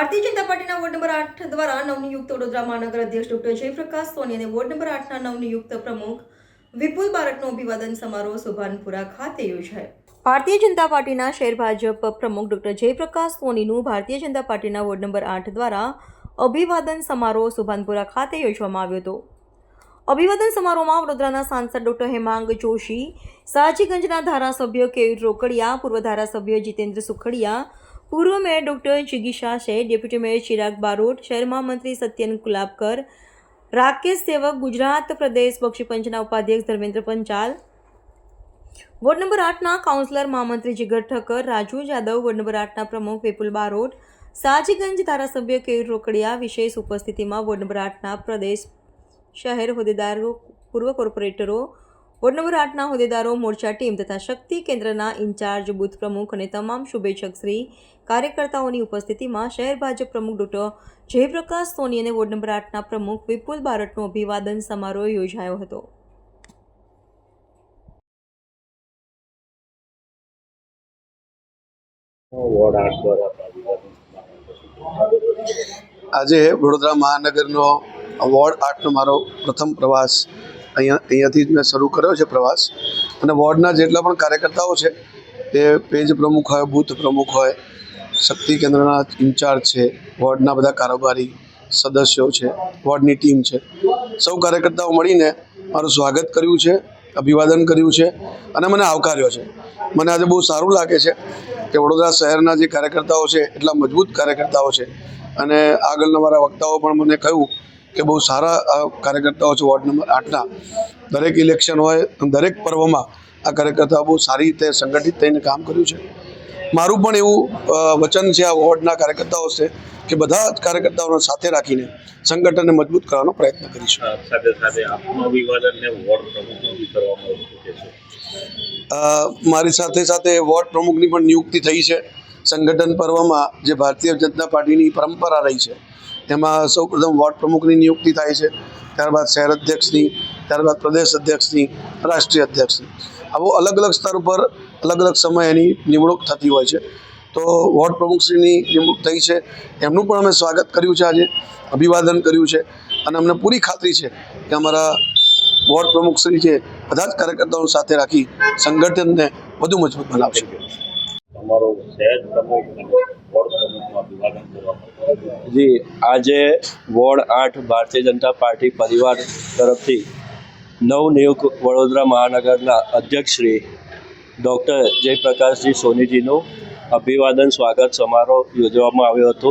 ભારતીય જનતા પાર્ટીના ward number આઠ દ્વારા નવનિયુક્ત વડોદરા મહાનગર અધ્યક્ષ ડોક્ટર જયપ્રકાશ સોની અને વોર્ડ નંબર આઠના નવનિયુક્ત પ્રમુખ વિપુલ બારટનો અભિવાદન સમારોહ સુભાનપુરા ખાતે યોજાયો. ભારતીય જનતા પાર્ટીના શહેર ભાજપ પ્રમુખ ડોક્ટર જયપ્રકાશ સોનીનું ભારતીય જનતા પાર્ટીના વોર્ડ નંબર આઠ દ્વારા અભિવાદન સમારોહ સુભાનપુરા ખાતે યોજવામાં આવ્યો હતો. અભિવાદન સમારોહમાં વડોદરાના સાંસદ ડોક્ટર હેમાંગ જોશી સાજીગંજના ધારાસભ્ય કેયુર રોકડિયા, પૂર્વ ધારાસભ્ય જીતેન્દ્ર સુખડિયા પૂર્વ મેયર ડૉક્ટર જિગીશા શેઠ ડેપ્યુટી મેયર ચિરાગ બારોટ, શહેરમાં મંત્રી સત્યન કુલાબકર, રાકેશ સેવક ગુજરાત પ્રદેશ બક્ષીપંચના ઉપાધ્યક્ષ ધર્મેન્દ્ર પંચાલ. વોર્ડ નંબર આઠના કાઉન્સિલર મહામંત્રી જીગર ઠક્કર, રાજુ જાદવ વોર્ડ નંબર આઠના પ્રમુખ વિપુલ બારોટ, સાજીગંજ ધારાસભ્ય કેયુર રોકડિયા વિશેષ ઉપસ્થિતિમાં વોર્ડ નંબર આઠના પ્રદેશ શહેર હોદ્દેદારો, પૂર્વ કોર્પોરેટરો વોર્ડ નંબર આઠના હોદ્દેદારો મોરચા ટીમ તથા શક્તિ કેન્દ્રના ઇન્ચાર્જ બુથ પ્રમુખ અને તમામ શુભેચ્છકશ્રી કાર્યકર્તાઓની ઉપસ્થિતિમાં શહેર ભાજપ પ્રમુખ ડોક્ટર જયપ્રકાશ સોની અને વોર્ડ નંબર આઠના પ્રમુખ વિપુલ બારટનો અભિવાદન સમારોહ યોજાયો હતો. આજે વડોદરા મહાનગરનો વોર્ડ આઠનો મારો પ્રથમ પ્રવાસ અહીંયા, અહીંયાથી જ મેં શરૂ કર્યો છે પ્રવાસ. અને વોર્ડના જેટલા પણ કાર્યકર્તાઓ છે તે પેજ પ્રમુખ હોય, બૂથ પ્રમુખ હોય, શક્તિ કેન્દ્રના ઇન્ચાર્જ છે, વોર્ડના બધા કારોબારી સદસ્યો છે, વોર્ડની ટીમ છે. સૌ કાર્યકર્તાઓ મળીને મારું સ્વાગત કર્યું છે, અભિવાદન કર્યું છે અને મને આવકાર્યો છે. મને આજે બહુ સારું લાગે છે કે વડોદરા શહેરના જે કાર્યકર્તાઓ છે, એટલા મજબૂત કાર્યકર્તાઓ છે. અને આગળના મારા વક્તાઓ પણ મને કહ્યું કે બહુ સારા આ કાર્યકર્તાઓ છે વોર્ડ નંબર આઠના. દરેક ઇલેક્શન હોય દરેક પર્વમાં આ કાર્યકર્તાઓ બહુ સારી રીતે સંગઠિત થઈને કામ કર્યું છે. મારું પણ એવું વચન છે આ વોર્ડના કાર્યકર્તાઓ છે કે બધા જ કાર્યકર્તાઓને સાથે રાખીને સંગઠનને મજબૂત કરવાનો પ્રયત્ન કરીશું. મારી સાથે સાથે વોર્ડ પ્રમુખની પણ નિયુક્તિ થઈ છે. સંગઠન પર્વમાં જે ભારતીય જનતા પાર્ટીની પરંપરા રહી છે એમાં સૌપ્રથમ વોર્ડ પ્રમુખની નિયુક્તિ થાય છે, ત્યારબાદ શહેર અધ્યક્ષની, ત્યારબાદ પ્રદેશ અધ્યક્ષની, રાષ્ટ્રીય અધ્યક્ષની. આવો અલગ અલગ સ્તર પર અલગ અલગ સમય એની નિમણૂક થતી હોય છે. તો વોર્ડ પ્રમુખશ્રીની નિમણૂક થઈ છે. એમનું પણ અમે સ્વાગત કર્યું છે આજે, અભિવાદન કર્યું છે. અને અમને પૂરી ખાતરી છે કે અમારા વોર્ડ પ્રમુખશ્રી છે, બધા જ કાર્યકર્તાઓ સાથે રાખી સંગઠનને વધુ મજબૂત બનાવશે અમારો શહેર પ્રમુખ જી, આજે વોર્ડ આઠ ભારતીય જનતા પાર્ટી પરિવાર તરફથી નવનિયુક્ત વડોદરા મહાનગરના અધ્યક્ષ શ્રી ડૉક્ટર જયપ્રકાશજી સોનીજીનું અભિવાદન, સ્વાગત સમારોહ યોજવામાં આવ્યો હતો.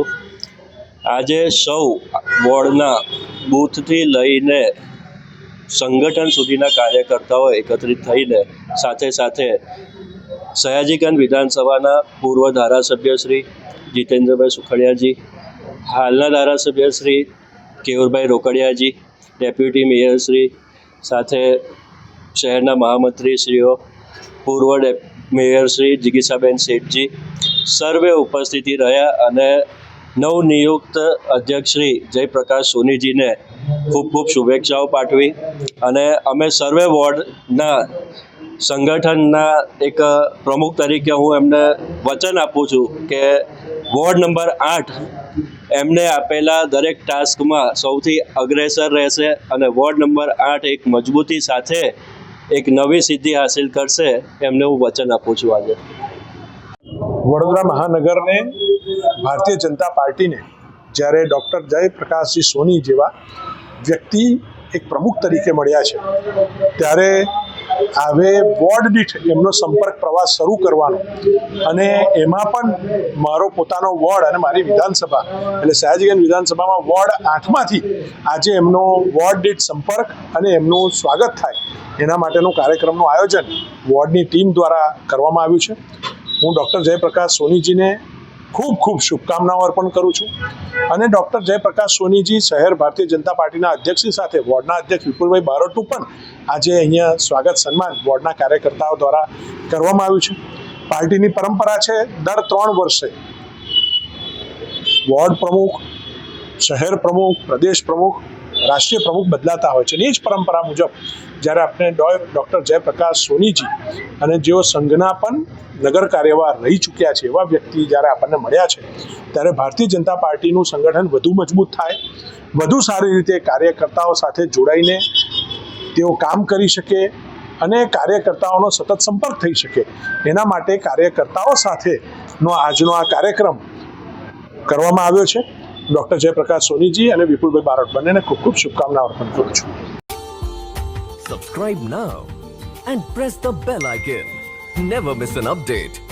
આજે સૌ વોર્ડના બૂથથી લઈને સંગઠન સુધીના કાર્યકર્તાઓ એકત્રિત થઈને સાથે સાથે સયાજીગંજ વિધાનસભાના પૂર્વ ધારાસભ્ય શ્રી જીતેન્દ્રભાઈ સુખડિયાજી, હાલના ધારાસભ્ય શ્રી કેવુરભાઈ રોકડિયાજી, ડેપ્યુટી મેયર શ્રી સાથે શહેરના મહામંત્રી શ્રીઓ પૂર્વ મેયર શ્રી જિગીસાબેન શેઠજી સર્વે ઉપસ્થિતિ રહ્યા અને નવનિયુક્ત અધ્યક્ષ શ્રી જયપ્રકાશ સોનીજીને ખૂબ ખૂબ શુભેચ્છાઓ પાઠવી અને અમે સર્વે વોર્ડના સંગઠનના એક પ્રમુખ તરીકે હું એમને વચન આપું છું કે વોર્ડ નંબર આઠ એમને આપેલા દરેક ટાસ્કમાં સૌથી અગ્રેસર રહેશે અને વોર્ડ નંબર આઠ એક મજબૂતી સાથે એક નવી સિદ્ધિ હાસિલ કરશે એમને હું વચન આપું છું આજે. વડોદરા મહાનગરને ભારતીય જનતા પાર્ટીને જ્યારે ડૉક્ટર જયપ્રકાશજી સોની જેવા વ્યક્તિ એક પ્રમુખ તરીકે મળ્યા છે, ત્યારે હવે વોર્ડ દીઠ એમનો સંપર્ક પ્રવાસ શરૂ કરવાનો. અને એમાં પણ મારો પોતાનો વોર્ડ અને મારી વિધાનસભા, એટલે સયાજીગંજ વિધાનસભામાં વોર્ડ આઠમાંથી આજે એમનો વોર્ડ દીઠ સંપર્ક અને એમનું સ્વાગત થાય. એના માટેનું કાર્યક્રમનું આયોજન વોર્ડની ટીમ દ્વારા કરવામાં આવ્યું છે. હું ડૉક્ટર જયપ્રકાશ સોનીજીને ખૂબ ખૂબ શુભકામનાઓ અર્પણ કરું છું. અને ડૉક્ટર જયપ્રકાશ સોનીજી શહેર ભારતીય જનતા પાર્ટીના અધ્યક્ષની સાથે, વોર્ડના અધ્યક્ષ વિપુલભાઈ બારોટનું પણ આજે અહીંયા સ્વાગત સન્માન વોર્ડના કાર્યકર્તાઓ દ્વારા કરવામાં આવ્યું છે. પાર્ટીની પરંપરા છે દર ત્રણ વર્ષે વોર્ડ પ્રમુખ, શહેર પ્રમુખ, પ્રદેશ પ્રમુખ, રાષ્ટ્રીય પ્રમુખ બદલાતા હોય છે એ જ પરંપરા મુજબ જ્યારે આપણે ડૉક્ટર જયપ્રકાશ સોનીજી અને જેઓ સંઘના પણ નગર કાર્યવાર રહી ચૂક્યા છે એવા વ્યક્તિ જ્યારે આપણને મળ્યા છે, ત્યારે ભારતીય જનતા પાર્ટીનું સંગઠન વધુ મજબૂત થાય, વધુ સારી રીતે કાર્યકર્તાઓ સાથે જોડાઈને તેઓ કામ કરી શકે અને કાર્યકર્તાઓનો સતત સંપર્ક થઈ શકે. એના માટે કાર્યકર્તાઓ સાથેનો આજનો આ કાર્યક્રમ કરવામાં આવ્યો છે. ડૉક્ટર જયપ્રકાશ સોનીજી અને વિપુલભાઈ બારોટ બંનેને ખૂબ ખૂબ શુભકામનાઓ અર્પણ કરું છું. Subscribe now and press the bell icon never miss an update.